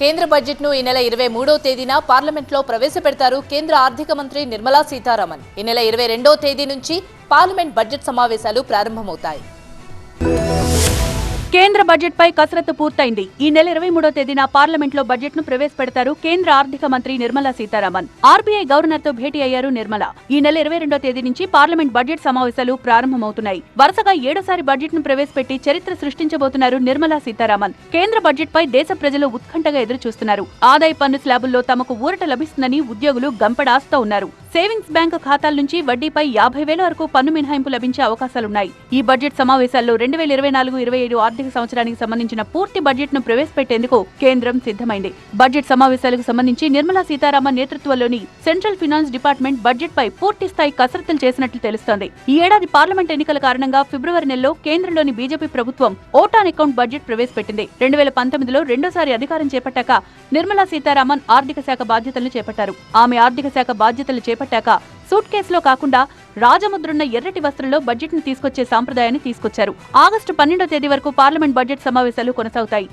కేంద్ర బడ్జెట్ను ఈ నెల ఇరవై మూడో తేదీన పార్లమెంట్లో ప్రవేశపెడతారు కేంద్ర ఆర్థిక మంత్రి నిర్మలా సీతారామన్. ఈ నెల ఇరవై రెండో తేదీ నుంచి పార్లమెంట్ బడ్జెట్ సమావేశాలు ప్రారంభమవుతాయి. కేంద్ర బడ్జెట్ పై కసరత్తు పూర్తయింది. ఈ నెల ఇరవై మూడో తేదీన పార్లమెంట్లో బడ్జెట్ను ప్రవేశపెడతారు కేంద్ర ఆర్థిక మంత్రి నిర్మలా సీతారామన్. ఆర్బీఐ గవర్నర్తో భేటీ అయ్యారు నిర్మల. ఈ నెల ఇరవై రెండో తేదీ నుంచి పార్లమెంట్ బడ్జెట్ సమావేశాలు ప్రారంభమవుతున్నాయి. వరుసగా ఏడోసారి బడ్జెట్ను ప్రవేశపెట్టి చరిత్ర సృష్టించబోతున్నారు నిర్మలా సీతారామన్. కేంద్ర బడ్జెట్ పై దేశ ప్రజలు ఉత్కంఠగా ఎదురు చూస్తున్నారు ఆదాయ పన్ను స్లాబుల్లో తమకు ఊరట లభిస్తుందని ఉద్యోగులు గంపడాస్తో ఉన్నారు. సేవింగ్స్ బ్యాంకు ఖాతాల నుంచి వడ్డీపై యాభై వేల వరకు పన్ను మినహాయింపు లభించే అవకాశాలున్నాయి. ఈ బడ్జెట్ సమావేశాల్లో రెండు వేల ఇరవై నాలుగు ఇరవై ఏడు ఆర్థిక సంవత్సరానికి సంబంధించిన పూర్తి బడ్జెట్ను ప్రవేశపెట్టేందుకు కేంద్రం సిద్ధమైంది. బడ్జెట్ సమావేశాలకు సంబంధించి నిర్మలా సీతారామన్ నేతృత్వంలోని సెంట్రల్ ఫినాన్స్ డిపార్ట్మెంట్ బడ్జెట్ పై పూర్తి స్థాయి కసరత్తులు చేసినట్లు తెలుస్తోంది. ఈ ఏడాది పార్లమెంట్ ఎన్నికల కారణంగా ఫిబ్రవరి నెలలో కేంద్రంలోని బీజేపీ ప్రభుత్వం ఓటాన్ అకౌంట్ బడ్జెట్ ప్రవేశపెట్టింది. రెండు వేల పంతొమ్మిదిలో రెండోసారి అధికారం చేపట్టాక నిర్మలా సీతారామన్ ఆర్థిక శాఖ బాధ్యతలను చేపట్టారు. ఆమె ఆర్థిక శాఖ బాధ్యతలు చేపట్టాక సూట్ కేసులో కాకుండా రాజముద్రున్న ఎర్రటి వస్త్రంలో బడ్జెట్ను తీసుకొచ్చే సాంప్రదాయాన్ని తీసుకొచ్చారు. ఆగస్టు పన్నెండో తేదీ వరకు పార్లమెంట్ బడ్జెట్ సమావేశాలు కొనసాగుతాయి.